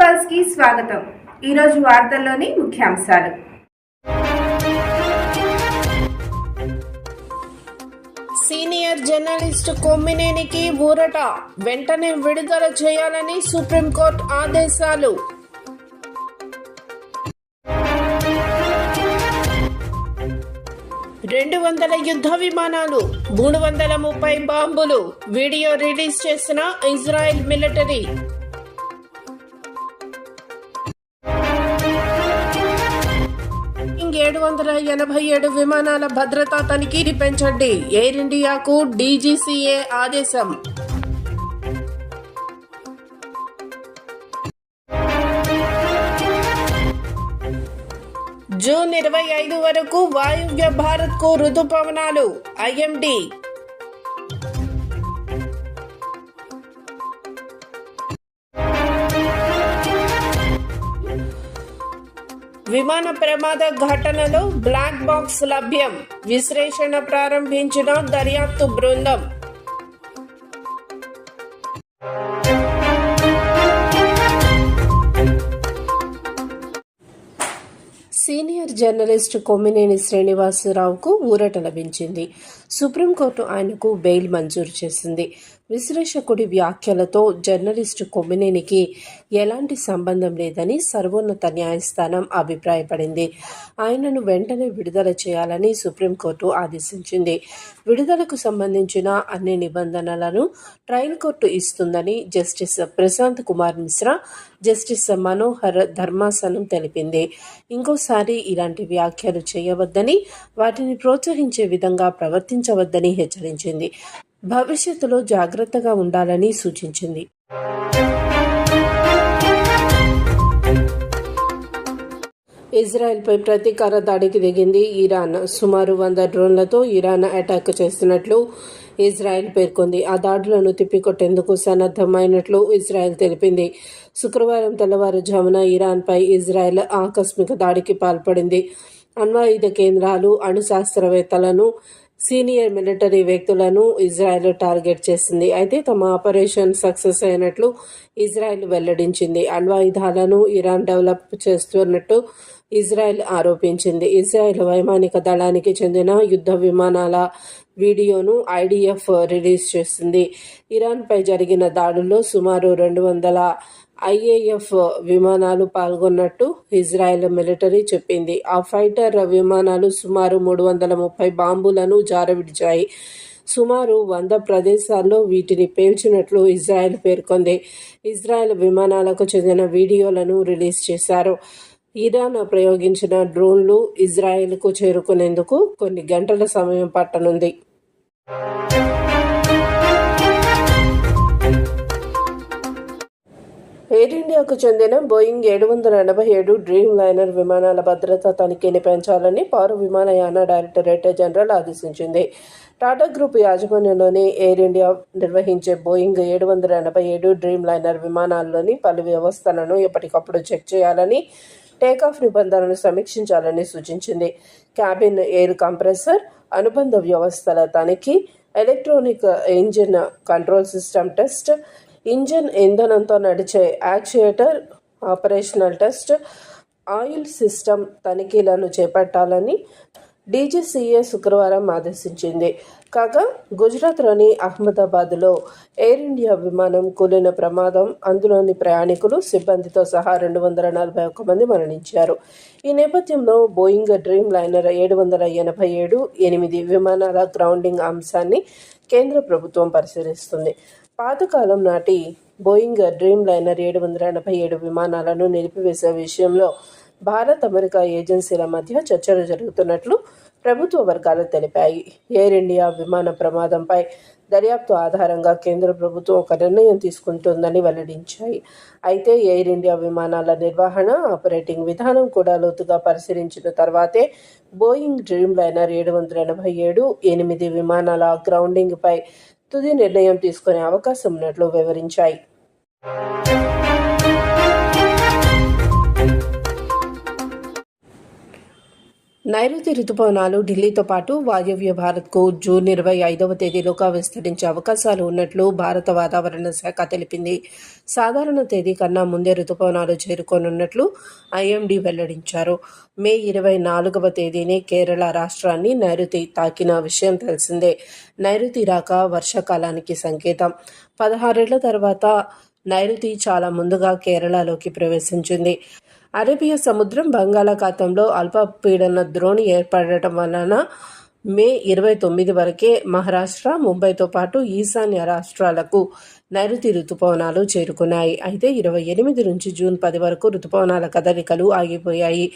పల్స్కి స్వాగతం. ఈరోజు వార్తల్లోని ముఖ్యాంశాలు. సీనియర్ జర్నలిస్ట్ కొమ్మినేనికి ఊరట. వెంటనే విడుదల చేయాలని సుప్రీంకోర్టు ఆదేశాలు. రెండు వందల యుద్ధ విమానాలు మూడు వందల ముప్పై బాంబులు వీడియో రిలీజ్ చేసిన ఇజ్రాయెల్ మిలిటరీ. ఏడు వందల ఎనభై ఏడు విమానాల భద్రతా తనిఖీని పెంచండి. ఎయిర్ ఇండియాకు డీజీసీఏ ఆదేశం. జూన్ ఇరవై ఐదు వరకు వాయువ్య భారత్కు ఋతుపవనాలు ఐఎండి విమాన ప్రమాద ఘటనలో బ్లాక్ బాక్స్ లభ్యం. విశ్లేషణ ప్రారంభించిన దర్యాప్తు బృందం. జర్నలిస్ట్ కొమ్మినేని శ్రీనివాసరావుకు ఊరట లభించింది. సుప్రీంకోర్టు ఆయనకు బెయిల్ మంజూరు చేసింది. విశ్లేషకుడి వ్యాఖ్యలతో జర్నలిస్టు కొమ్మినేనికి ఎలాంటి సంబంధం లేదని సర్వోన్నత న్యాయస్థానం అభిప్రాయపడింది. ఆయనను వెంటనే విడుదల చేయాలని సుప్రీంకోర్టు ఆదేశించింది. విడుదలకు సంబంధించిన అన్ని నిబంధనలను ట్రయల్ కోర్టు ఇస్తుందని జస్టిస్ ప్రశాంత్ కుమార్ మిశ్రా జస్టిస్ మనోహర్ ధర్మాసనం తెలిపింది. ఇంకోసారి ఇలాంటి వ్యాఖ్యలు చేయవద్దని వాటిని ప్రోత్సహించే విధంగా ప్రవర్తించవద్దని హెచ్చరించింది. భవిష్యత్తులో జాగ్రత్తగా ఉండాలని సూచించింది. ఇజ్రాయెల్పై ప్రతీకార దాడికి దిగింది ఇరాన్. సుమారు వంద డ్రోన్లతో ఇరాన్ అటాక్ చేస్తున్నట్లు ఇజ్రాయెల్ పేర్కొంది. ఆ దాడులను తిప్పికొట్టేందుకు సన్నద్ధమైనట్లు ఇజ్రాయెల్ తెలిపింది. శుక్రవారం తెల్లవారుజామున ఇరాన్పై ఇజ్రాయెల్ ఆకస్మిక దాడికి పాల్పడింది. అణ్వాయుధ కేంద్రాలు అణు శాస్త్రవేత్తలను సీనియర్ మిలిటరీ వ్యక్తులను ఇజ్రాయెల్ టార్గెట్ చేసింది. అయితే తమ ఆపరేషన్ సక్సెస్ అయినట్లు ఇజ్రాయెల్ వెల్లడించింది. అణ్వాయుధాలను ఇరాన్ డెవలప్ చేస్తున్నట్టు ఇజ్రాయెల్ ఆరోపించింది. ఇజ్రాయెల్ వైమానిక దళానికి చెందిన యుద్ధ విమానాల వీడియోను ఐడిఎఫ్ రిలీజ్ చేసింది. ఇరాన్పై జరిగిన దాడుల్లో సుమారు రెండు వందల ఐఏఎఫ్ విమానాలు పాల్గొన్నట్టు ఇజ్రాయెల్ మిలిటరీ చెప్పింది. ఆ ఫైటర్ విమానాలు సుమారు మూడు వందల ముప్పై బాంబులను జారవిడిచాయి. సుమారు వంద ప్రదేశాల్లో వీటిని పేల్చినట్లు ఇజ్రాయెల్ పేర్కొంది. ఇజ్రాయెల్ విమానాలకు చెందిన వీడియోలను రిలీజ్ చేశారు. ఇరాన్ ప్రయోగించిన డ్రోన్లు ఇజ్రాయెల్కు చేరుకునేందుకు కొన్ని గంటల సమయం పట్టనుంది. ఎయిర్ ఇండియాకు చెందిన బోయింగ్ ఏడు వందల ఎనభై ఏడు డ్రీమ్ లైనర్ విమానాల భద్రతా తనిఖీని పెంచాలని పౌర విమానయాన డైరెక్టరేట్ జనరల్ ఆదేశించింది. టాటా గ్రూప్ యాజమాన్యంలోని ఎయిర్ ఇండియా నిర్వహించే బోయింగ్ ఏడు వందల ఎనభై ఏడు డ్రీమ్ లైనర్ విమానాల్లోని పలు వ్యవస్థలను ఎప్పటికప్పుడు చెక్ చేయాలని టేకాఫ్ నిబంధనలను సమీక్షించాలని సూచించింది. క్యాబిన్ ఎయిర్ కంప్రెసర్ అనుబంధ వ్యవస్థల తనిఖీ electronic engine control system test engine ఇంధనంతో నడిచే actuator operational test oil system తనిఖీలను చేపట్టాలని డీజీసీఏ శుక్రవారం ఆదేశించింది. కాగా గుజరాత్లోని అహ్మదాబాద్లో ఎయిర్ ఇండియా విమానం కూలిన ప్రమాదం అందులోని ప్రయాణికులు సిబ్బందితో సహా రెండు వందల నలభై ఒక్క మంది మరణించారు. ఈ నేపథ్యంలో బోయింగ్ డ్రీమ్ లైనర్ ఏడు వందల ఎనభై ఏడు ఎనిమిది విమానాల గ్రౌండింగ్ అంశాన్ని కేంద్ర ప్రభుత్వం పరిశీలిస్తుంది. పాతకాలం నాటి బోయింగ్ డ్రీమ్ లైనర్ ఏడు వందల ఎనభై ఏడు విమానాలను నిలిపివేసే విషయంలో భారత్ అమెరికా ఏజెన్సీల మధ్య చర్చలు జరుగుతున్నట్లు ప్రభుత్వ వర్గాలు తెలిపాయి. ఎయిర్ ఇండియా విమాన ప్రమాదంపై దర్యాప్తు ఆధారంగా కేంద్ర ప్రభుత్వం ఒక నిర్ణయం తీసుకుంటుందని వెల్లడించాయి. అయితే ఎయిర్ ఇండియా విమానాల నిర్వహణ ఆపరేటింగ్ విధానం కూడా లోతుగా పరిశీలించిన తర్వాతే బోయింగ్ డ్రీమ్ లైనర్ ఏడు వందల ఎనభై ఏడు ఎనిమిది విమానాల గ్రౌండింగ్పై తుది నిర్ణయం తీసుకునే అవకాశం ఉన్నట్లు వివరించాయి. నైరుతి రుతుపవనాలు ఢిల్లీతో పాటు వాయువ్య భారత్కు జూన్ ఇరవై ఐదవ తేదీలోగా విస్తరించే అవకాశాలు ఉన్నట్లు భారత వాతావరణ శాఖ తెలిపింది. సాధారణ తేదీ కన్నా ముందే రుతుపవనాలు చేరుకోనున్నట్లు ఐఎండీ వెల్లడించారు. మే ఇరవై నాలుగవ తేదీనే కేరళ రాష్ట్రాన్ని నైరుతి తాకిన విషయం తెలిసిందే. నైరుతి రాక వర్షాకాలానికి సంకేతం. పదహారేళ్ళ తర్వాత నైరుతి చాలా ముందుగా కేరళలోకి ప్రవేశించింది. అరేబియా సముద్రం బంగాళాఖాతంలో అల్పపీడన ద్రోణి ఏర్పడటం వలన మే ఇరవై తొమ్మిది వరకే మహారాష్ట్ర ముంబైతో పాటు ఈశాన్య రాష్ట్రాలకు నైరుతి రుతుపవనాలు చేరుకున్నాయి. అయితే ఇరవై ఎనిమిది నుంచి జూన్ పది వరకు రుతుపవనాల కదలికలు ఆగిపోయాయి.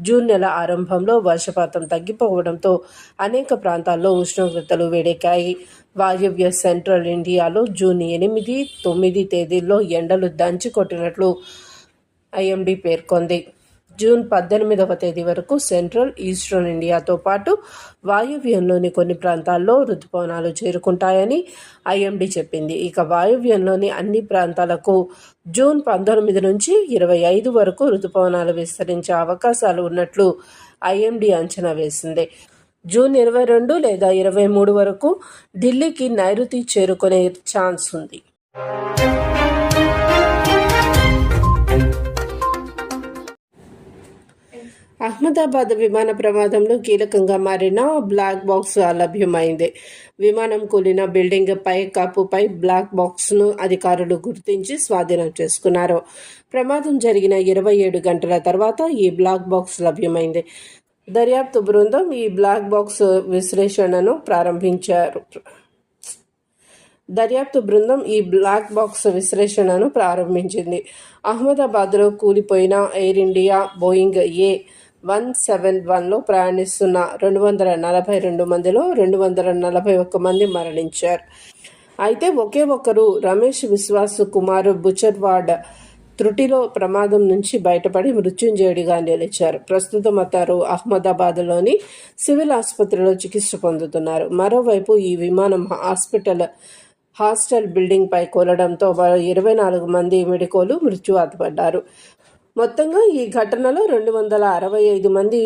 జూన్ నెల ఆరంభంలో వర్షపాతం తగ్గిపోవడంతో అనేక ప్రాంతాల్లో ఉష్ణోగ్రతలు వేడెక్కాయి. వాయువ్య సెంట్రల్ ఇండియాలో జూన్ ఎనిమిది తొమ్మిది తేదీల్లో ఎండలు దంచి కొట్టినట్లు ఐఎండీ పేర్కొంది. జూన్ పద్దెనిమిదవ తేదీ వరకు సెంట్రల్ ఈస్టర్న్ ఇండియాతో పాటు వాయువ్యంలోని కొన్ని ప్రాంతాల్లో రుతుపవనాలు చేరుకుంటాయని ఐఎండీ చెప్పింది. ఇక వాయువ్యంలోని అన్ని ప్రాంతాలకు జూన్ పంతొమ్మిది నుంచి ఇరవై ఐదు వరకు రుతుపవనాలు విస్తరించే అవకాశాలు ఉన్నట్లు ఐఎండీ అంచనా వేసింది. జూన్ ఇరవై రెండు లేదా ఇరవై మూడు వరకు ఢిల్లీకి నైరుతి చేరుకునే ఛాన్స్ ఉంది. అహ్మదాబాద్ విమాన ప్రమాదంలో కీలకంగా మారిన బ్లాక్ బాక్స్ లభ్యమైంది. విమానం కూలిన బిల్డింగ్ పై కప్పుపై బ్లాక్ బాక్స్ను అధికారులు గుర్తించి స్వాధీనం చేసుకున్నారు. ప్రమాదం జరిగిన ఇరవై ఏడు గంటల తర్వాత ఈ బ్లాక్ బాక్స్ లభ్యమైంది. దర్యాప్తు బృందం ఈ బ్లాక్ బాక్స్ విశ్లేషణను ప్రారంభించారు. దర్యాప్తు బృందం ఈ బ్లాక్ బాక్స్ విశ్లేషణను ప్రారంభించింది. అహ్మదాబాద్లో కూలిపోయిన Air India Boeing A one seven వన్లో ప్రయాణిస్తున్న రెండు వందల నలభై రెండు మందిలో రెండు వందల నలభై ఒక్క మంది మరణించారు. అయితే ఒకే ఒక్కరు రమేష్ విశ్వాస్ కుమార్ బుచర్వాడ్ త్రుటిలో ప్రమాదం నుంచి బయటపడి మృత్యుంజయుడిగా నిలిచారు. ప్రస్తుతం అతను అహ్మదాబాద్లోని సివిల్ ఆసుపత్రిలో చికిత్స పొందుతున్నారు. మరోవైపు ఈ విమానం హాస్పిటల్ హాస్టల్ బిల్డింగ్ పై కూలడంతో ఇరవై నాలుగు మంది మెడికోలు మృత్యువాతపడ్డారు మొత్తంగా ఈ ఘటనలో రెండు వందల అరవై ఐదు మంది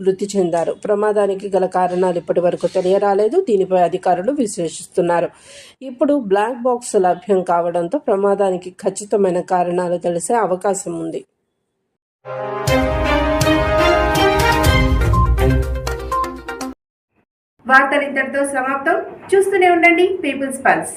మృతి చెందారు. ప్రమాదానికి గల కారణాలు ఇప్పటి వరకు తెలియరాలేదు. దీనిపై అధికారులు విశ్లేషిస్తున్నారు. ఇప్పుడు బ్లాక్ బాక్స్ లభ్యం కావడంతో ప్రమాదానికి ఖచ్చితమైన కారణాలు తెలిసే అవకాశం ఉంది. వార్తలు ఇంతటితో సమాప్తం. చూస్తూనే ఉండండి. People's pulse.